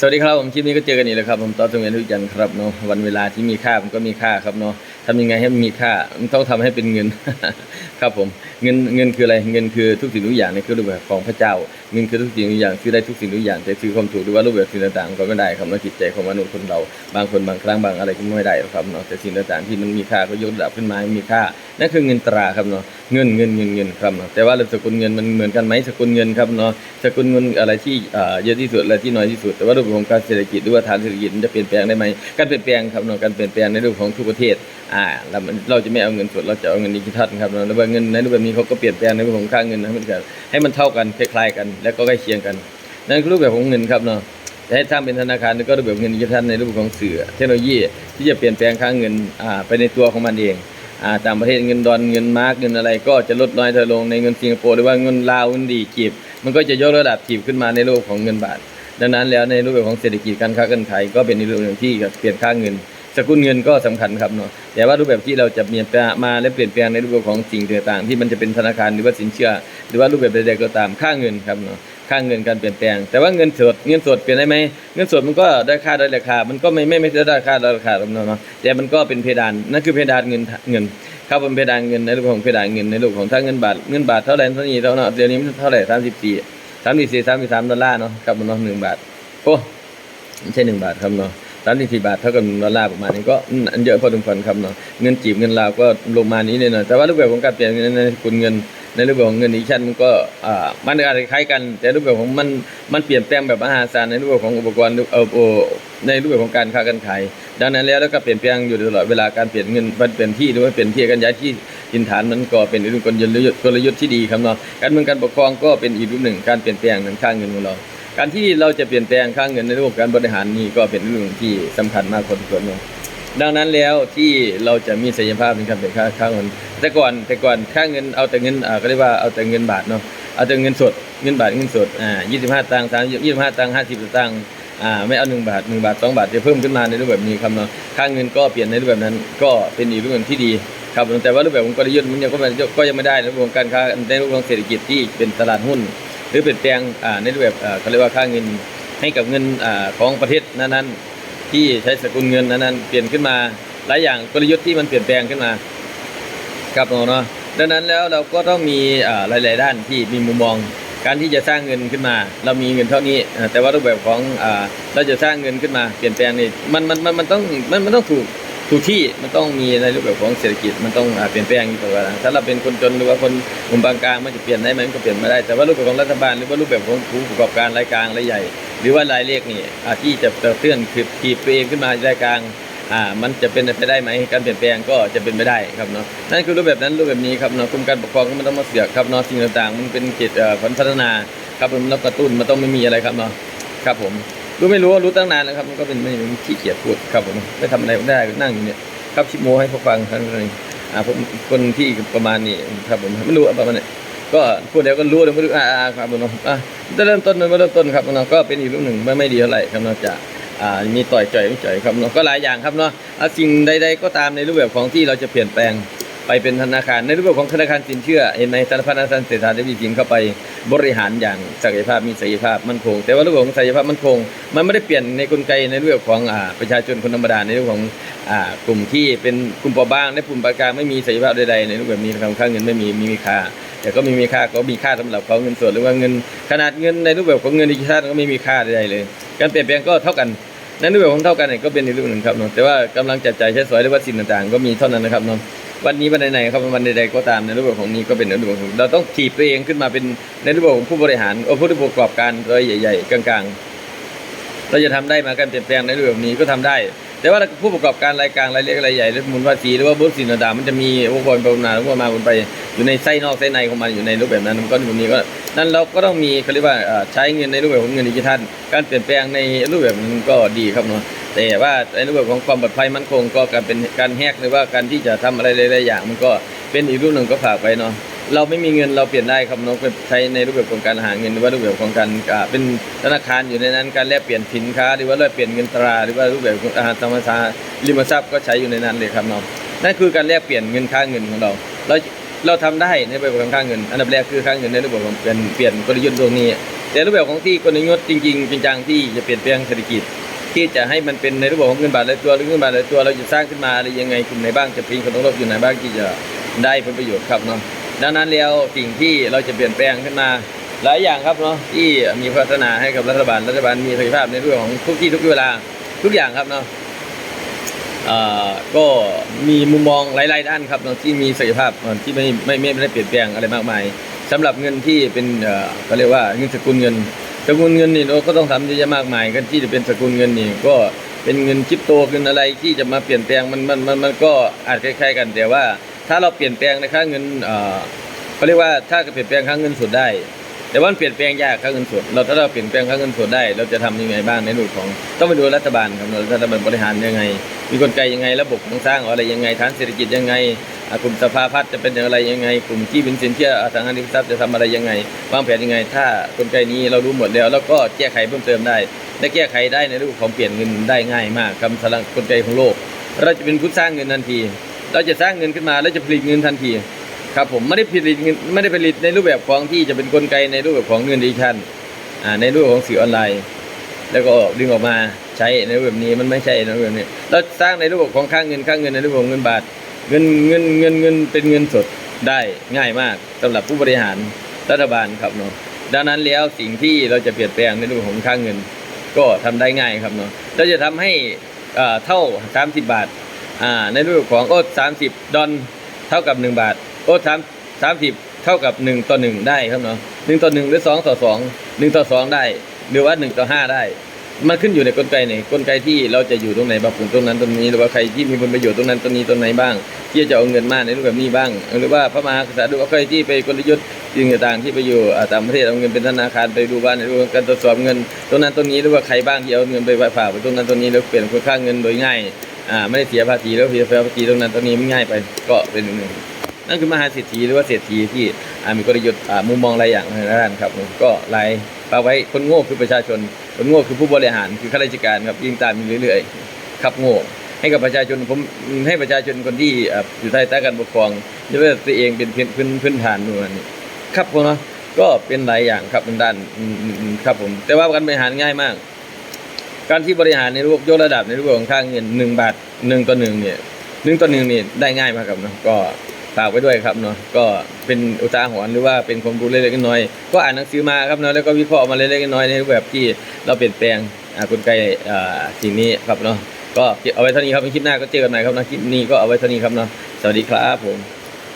สวัสดีครับผมคลิปนี้ก็เจอกันอีกแล้วครับผมต่อตรงเรียนทุกยันครับเนาะวันเวลาที่มีค่ามันก็มีค่าครับเนาะทำยังไงให้มันมีค่ามันต้องทำให้เป็นเงิน ครับผมเงินเงินคืออะไรเงินคือทุกสิ่งทุกอย่างในคือรูปแบบของพระเจ้า เงินคือทุกสิ่งทุกอย่างซื้อได้ทุกสิ่งทุกอย่างแต่ซื้อความถูกหรือว่ารูปแบบสิ่งต่างๆก็ไม่ได้ครับเนาะจิตใจของมนุษย์คนเราบางคนบางครั้งบางอะไรก็ไม่ได้ครับเนาะแต่สิ่งต่างๆที่มันมีค่าก็ยกระดับขึ้นมามีค่านั่นคือเงินตราครับเนาะเงินเงินเงินเงินครับเนาะแต่ว่าสกุลเงินมันเหมือนกันไหมสกุลเงินครับเนาะสกุลเงินอะไรที่อ่าเยอะที่สุดอะไรที่น้อยที่สุด แต่ว่ารูปของการเศรษฐกิจหรือว่าฐานเศรษฐกิจมันจะเปลี่ยนแปลงได้ไหมการเปลี่ยนแปลงครับเนาะการเปลี่ยนแปลงในรูปของทุกประเทศ อ่าเราเราจะไม่เอาเงินสดเราจะเอาเงินดิจิทัลครับเนาะแล้วเงินในรูปแบบนี้เขาก็เปลี่ยนแปลงในรูปของค่าเงินให้มันเกิดให้มันเท่ากันคล้ายๆกัน แล้วก็ใกล้เคียงกัน นั่นคือรูปแบบของเงินครับเนาะแต่ให้สร้างเป็นธนาคารก็รูปแบบเงินดิจิทัลในรูปของสื่อเทคโนโลยีที่จะเปลี่ยนแปลงค่าเงินอ่าไปในตัวของมันเองอ่าต่างประเทศเงินดอลเงินมาร์กเงินอะไร ก็จะลดน้อยถอยลงในเงินสิงคโปร์หรือว่าเงินลาวเงินดีจีบมันก็จะยกระดับจีบขึ้นมาในโลกของเงินบาท ดังนั้นแล้วในรูปแบบของเศรษฐกิจการค้าการขายก็เป็นในรูปแบบที่เปลี่ยนค่าเงิน สกุลเงินก็สำคัญครับเนาะแต่ว่ารูปแบบที่เราจะเปลี่ยนแปลงมาและเปลี่ยนแปลงในรูปแบบของสิ่งต่างๆ ที่มันจะเป็นธนาคารหรือว่าสินเชื่อ หรือว่ารูปแบบใดๆก็ตามค่าเงินครับเนาะค่าเงินการเปลี่ยนแปลง แต่ว่าเงินสดเงินสดเปลี่ยนได้ไหมเงินสดมันก็ได้ค่าได้ราคา มันก็ไม่ไม่ไม่ได้ค่าได้ราคาครับเนาะแต่มันก็เป็นเพดานนั่นคือเพดานเงินเงินครับเป็นเพดานเงินในรูปของเพดานเงินในรูปของถ้าเงินบาทเงินบาทเท่าไหร่เท่านี้เท่านั้นเดี๋ยวนี้มันเท่าไหร่สามสิบสี่สามสิบสี่สามสิบสามดอลลาร์เนาะครับเนาะหนึ่งบาทโอ้ไม่ใช่หนึ่งบาทครับเนาะ สามสิบสี่บาทเท่ากับดอลลาร์ประมาณนี้ก็อันเยอะพอสมควรครับเนาะเงินจีบเงินลาวก็ลงมานี้เลยเนาะแต่ว่ารูปแบบของการเปลี่ยนเงินในสกุลเงิน ในรูปแบบของเงินดิจิทัลมันก็อ่ามันอาจจะคล้ายกัน แต่รูปแบบของมันมันเปลี่ยนแปลงแบบมหาศาลในรูปแบบของอุปกรณ์เออโอในรูปแบบของการค้าการขายดังนั้นแล้วแล้วก็เปลี่ยนแปลงอยู่ตลอดเวลาการเปลี่ยนเงินมันเปลี่ยนที่หรือว่าเปลี่ยนที่การย้ายที่ถิ่นฐานมันก็เป็นอีกหนึ่งกลยุทธ์กลยุทธ์ที่ดีครับเนาะการเมืองการปกครองก็เป็นอีกรูปหนึ่งการเปลี่ยนแปลงในค่าเงินของเรา การที่เราจะเปลี่ยนแปลงค่าเงินในระบบการบริหารนี่ก็เป็นเรื่องที่สำคัญมากพอสมควรเนาะดังนั้นแล้วที่เราจะมีศักยภาพในการเปลี่ยนค่าค่าเงิน แต่ก่อนแต่ก่อนค่าเงินเอาแต่เงินอ่าก็เรียกว่าเอาแต่เงินบาทเนาะเอาแต่เงินสดเงินบาทเงินสดอ่า25ตังค์30 25ตังค์50ตังค์อ่าไม่เอา1บาท1บาท2บาทจะเพิ่มขึ้นมาในรูปแบบนี้ครับเนาะค่าเงินก็เปลี่ยนในรูปแบบนั้น ก็เป็นอีกรูปแบบที่ดีครับแต่ว่ารูปแบบของกลยุทธ์มันยังก็ยังไม่ได้ในรูปของการค้าในรูปของเศรษฐกิจที่เป็นตลาดหุ้น หรือเปลี่ยนแปลงในรูปแบบเขาเรียกว่าค่าเงินให้กับเงินอของประเทศนั้นๆ ที่ใช้สกุลเงินนั้นๆเปลี่ยนขึ้นมาหลายอย่างกลยุทธ์ที่มันเปลี่ยนแปลงขึ้นมาครับเนาะดังนั้นแล้วเราก็ต้องมีหลาย ๆ ด้านที่มีมุมมองการที่จะสร้างเงินขึ้นมา เรามีเงินเท่านี้ แต่ว่ารูปแบบของเราจะสร้างเงินขึ้นมา เปลี่ยนแปลงนี่มันมันมันมันต้องมันมันต้องถูก ถูกที่มันต้องมีในรูปแบบของเศรษฐกิจมันต้องเปลี่ยนแปลงอยู่ตลอดเวลาถ้าเราเป็นคนจนหรือว่าคนกลุ่มบางกลางมันจะเปลี่ยนได้ไหมมันก็เปลี่ยนไม่ได้แต่ว่ารูปแบบของรัฐบาลหรือว่ารูปแบบของผู้ประกอบการรายกลางรายใหญ่ หรือว่ารายเล็กนี่อาที่จะเติมเตื้อนคือทีบตัวเองขึ้นมารายกลางอ่ามันจะเป็นไปได้ไหมการเปลี่ยนแปลงก็จะเป็นไปได้ครับเนาะนั่นคือรูปแบบนั้นรูปแบบนี้ครับเนาะกรมการปกครองก็มันต้องมาเสือกครับเนาะสิ่งต่างๆ มันเป็นเกิจเอ่อผลพัฒนาครับมันต้องกระตุ้นมันต้องไม่มีอะไรครับเนาะครับผม รู้ไม่รู้รู้ตั้งนานแล้วครับ มันก็เป็นไม่ขี้เกียจพูดครับผมไม่ทำอะไรไม่ได้นั่งอยู่เนี่ยครับชิโมให้พวกฟังทั้งนั้นอ่าผมคนที่ประมาณนี้ครับผมไม่รู้ประมาณนี้ก็พูดเดี๋ยวก็รู้เดี๋ยวไม่รู้อ่าอาครับผมเนาะอะจะเริ่มต้นมาเริ่มต้นครับเนาะก็เป็นอีกรูปหนึ่งไม่ไม่ดีเท่าไหร่ครับเนาะจะอ่ามีต่อยจ่อยไม่จ่อยครับเนาะก็หลายอย่างครับเนาะอะสิ่งใด ๆ ก็ตามในรูปแบบของที่เราจะเปลี่ยนแปลง ไปเป็นธนาคารในรูปแบบของธนาคารสินเชื่อเห็นไหมธนาคารธนาคารเศรษฐาได้มีสินเข้าไปบริหารอย่างศักยภาพมีศักยภาพมั่นคง แต่ว่ารูปแบบของศักยภาพมั่นคง มันไม่ได้เปลี่ยนในกลไกในรูปแบบของประชาชนคนธรรมดาในรูปของอ่ากลุ่มที่เป็นกลุ่มเปราะบางและกลุ่มปานกาไม่มีศักยภาพใดๆในรูปแบบนี้นะครับค่าเงินไม่มีมีมีค่าแต่ก็มีมีค่าก็มีค่าสำหรับเขาเงินสดหรือว่าเงิน ขนาดเงินในรูปแบบของเงินดิจิทัลก็ไม่มีค่าใดๆเลย การเปลี่ยนแปลงก็เท่ากันนั่นรูปแบบของเท่ากันเนี่ยก็เป็นอีกรูปหนึ่งครับเนาะแต่ว่ากำลังจัดจ่ายใช้สอยหรือว่าสิ่งต่างๆ ก็มีเท่านั้นนะครับเนาะ วันนี้วันไหนๆครับวันใดๆก็ตามในรูปแบบของนี้ก็เป็นในรูปแบบของเราต้องถีบตัวเองขึ้นมาเป็นในรูปแบบของผู้บริหารโอ้ผู้ประกอบการรายใหญ่ ๆ กลาง ๆ เราจะทำได้มาการเปลี่ยนแปลงในรูปแบบนี้ก็ทำได้ แต่ว่าผู้ประกอบการรายกลางรายเล็กรายใหญ่หรือมูลภาษีหรือว่าบุญสินต่างมันจะมีองค์กรประมาณปรมาณบนไปอยู่ในไส้นอกไส้ในของมันอยู่ในรูปแบบนั้นมันก็แบบนี้ก็นั่นเราก็ต้องมีเขาเรียกว่าใช้เงินในรูปแบบของเงินดิจิทัลการเปลี่ยนแปลงในรูปแบบนั้นก็ดีครับเนาะแต่ว่าในรูปแบบของความปลอดภัยมั่นคงก็การเป็นการแฮกหรือว่าการที่จะทำอะไรหลายๆอย่าง มันก็เป็นอีกรูปหนึ่งก็ฝากไปเนาะ เราไม่มีเงินเราเปลี่ยนได้ครับน้องเป็นใช้ในรูปแบบของการหาเงินหรือว่ารูปแบบของการอ่าเป็นธนาคารอยู่ในนั้นการแลกเปลี่ยนสินค้า หรือว่าแลกเปลี่ยนเงินตรา หรือว่ารูปแบบของอาหารธรรมชาติริมทรัพย์ก็ใช้อยู่ในนั้นเลยครับน้องนั่นคือการแลกเปลี่ยนเงินค่าเงินของเราเราเราทำได้ในรูปแบบของค่าเงิน อันดับแรกคือค่าเงินในรูปแบบของเป็นเปลี่ยนกลยุทธ์ตรงนี้ แต่รูปแบบของที่กลยุทธ์จริงๆจริงจังที่จะเปลี่ยนแปลงเศรษฐกิจที่จะให้มันเป็นในรูปแบบของเงินบาทและตัวหรือเงินบาทและตัวเราจะสร้างขึ้นมาอะไรยังไงกลุ่มไหนบ้างจะปีนคนต้องรบอยู่ไหนบ้างที่จะได้ผลประโยชน์ครับเนาะ ดังนั้นแล้วสิ่งที่เราจะเปลี่ยนแปลงขึ้นมาหลายอย่างครับเนาะที่มีพัฒนาให้กับรัฐบาลรัฐบาลมีประสิทธิภาพในเรื่องของทุกที่ทุกเวลาทุกอย่างครับเนาะก็มีมุมมองหลายๆด้านครับเนาะที่มีศักยภาพที่ไม่ไม่ไม่ได้เปลี่ยนแปลงอะไรมากมายสำหรับเงินที่เป็นเอ่อเขาเรียกว่าเงินสกุลเงิน สกุลเงินนี่เราก็ต้องทำเยอะแยะมากมายกันที่จะเป็นสกุลเงินนี่ก็เป็นเงินคริปโตเงินอะไรที่จะมาเปลี่ยนแปลงมันมันมันมันก็อาจคล้ายๆกันแต่ว่า ถ้าเราเปลี่ยนแปลงในค่าเงินเออเขาเรียกว่าถ้าเปลี่ยนแปลงค่าเงินสดได้ แต่ว่าเปลี่ยนแปลงยากค่าเงินสด เราถ้าเราเปลี่ยนแปลงค่าเงินสดได้ เราจะทำยังไงบ้างในรูปของต้องไปดูรัฐบาลครับรารัฐบาลบริหารยังไง มีกลไกยังไงระบบโครงสร้างอะไรยังไงฐานเศรษฐกิจยังไงกลุ่มสภาพัฒน์จะเป็นอย่างไรยังไง กลุ่มที่เป็นสินเชื่ออสังหาริมทรัพย์จะทำอะไรยังไงวางแผนยังไง ถ้ากลไกนี้เรารู้หมดแล้ว แล้วก็แก้ไขเพิ่มเติมได้และแก้ไขได้ในรูปของเปลี่ยนเงินได้ง่ายมากคำสลังกลไกของโลก เราจะเป็นผู้สร้างเงินทันที เราจะสร้างเงินขึ้นมาแล้วจะผลิตเงินทันทีครับผมไม่ได้ผลิตเงินไม่ได้ผลิตในรูปแบบของที่จะเป็นกลไกในรูปแบบของเงินดิจิทัลอ่าในรูปของสื่อออนไลน์ แล้วก็ดึงออกมาใช้ในรูปแบบนี้มันไม่ใช่ในรูปแบบนี้เราสร้างในรูปแบบของค่าเงินค่าเงินในรูปของเงินบาท เงินเงินเงินเงินเป็นเงินสดได้ง่ายมากสำหรับผู้บริหารรัฐบาลครับเนาะดังนั้นแล้วสิ่งที่เราจะเปลี่ยนแปลงในรูปของค่าเงิน ก็ทำได้ง่ายครับเนาะเราจะทำให้อ่าเท่า 30 บาท อ่าในรูปของโอ้30ดอลเท่ากับ1บาท โอ้สามสามสิบเท่ากับหนึ่งต่อหนึ่งได้ครับเนาะหนึ่งต่อหนึ่งหรือสองต่อสองหนึ่งต่อสองได้ หรือว่าหนึ่งต่อห้าได้ มันขึ้นอยู่ในกลไกไหนกลไกที่เราจะอยู่ตรงไหนปรับปรุงตรงนั้นตรงนี้ หรือว่าใครที่มีผลประโยชน์ตรงนั้นตรงนี้ตรงไหนบ้าง ที่จะเอาเงินมาในรูปแบบนี้บ้าง หรือว่าพระมหากษัตริย์หรือว่าใครที่ไปกลยุทธ์สิ่งต่างๆที่ไปอยู่ต่างประเทศเอาเงินเป็นธนาคารไปดูบ้านในรื่องการตรวจสอบเงินตรงนั้นตรงนี้หรือว่าใครบ้างที่เอาเงินไปฝากไปตรงนั้นตรงนี้แล้วเปลี่ยนคุณค่าเงินโดยง่าย อ่าไม่ได้เสียภาษีแล้วเสียภาษีตรงนั้นตรงนี้มันง่ายไปก็เป็นหนึ่งนั่นคือมหาเศรษฐีหรือว่าเศรษฐีที่มีกลยุทธ์มุมมองหลายอย่างในด้านครับก็ไล่ฝาไว้คนโง่คือประชาชน คนโง่คือผู้บริหารคือข้าราชการครับยิ่งตามอยู่เรื่อยๆครับโง่ให้กับประชาชนผมให้ประชาชนคนที่อยู่ใต้ใต้การปกครองจะว่าตัวเองเป็นพื้นพื้นพื้นฐานนู่นนี่ครับผมเนาะก็เป็นหลายอย่างครับเป็นด้านครับผมแต่ว่าการบริหารง่ายมาก การที่บริหารในรูปยกระดับในรูปของค่าเงินหนึ่งบาทหนึ่งต่อหนึ่งเนี่ยหนึ่งต่อหนึ่งนี่ได้ง่ายมากครับเนาะก็ฝากไว้ด้วยครับเนาะก็เป็นอุตสาหรณ์หรือว่าเป็นความรู้เล็กๆน้อยๆก็อ่านหนังสือมาครับเนาะแล้วก็วิเคราะห์มาเล็กๆน้อยๆในรูปแบบที่เราเปลี่ยนแปลงกลไกอ่าสิ่งนี้ครับเนาะก็เอาไว้เท่านี้ครับในคลิปหน้าก็เจอกันใหม่ครับนะคลิปนี้ก็เอาไว้เท่านี้ครับเนาะสวัสดีครับผม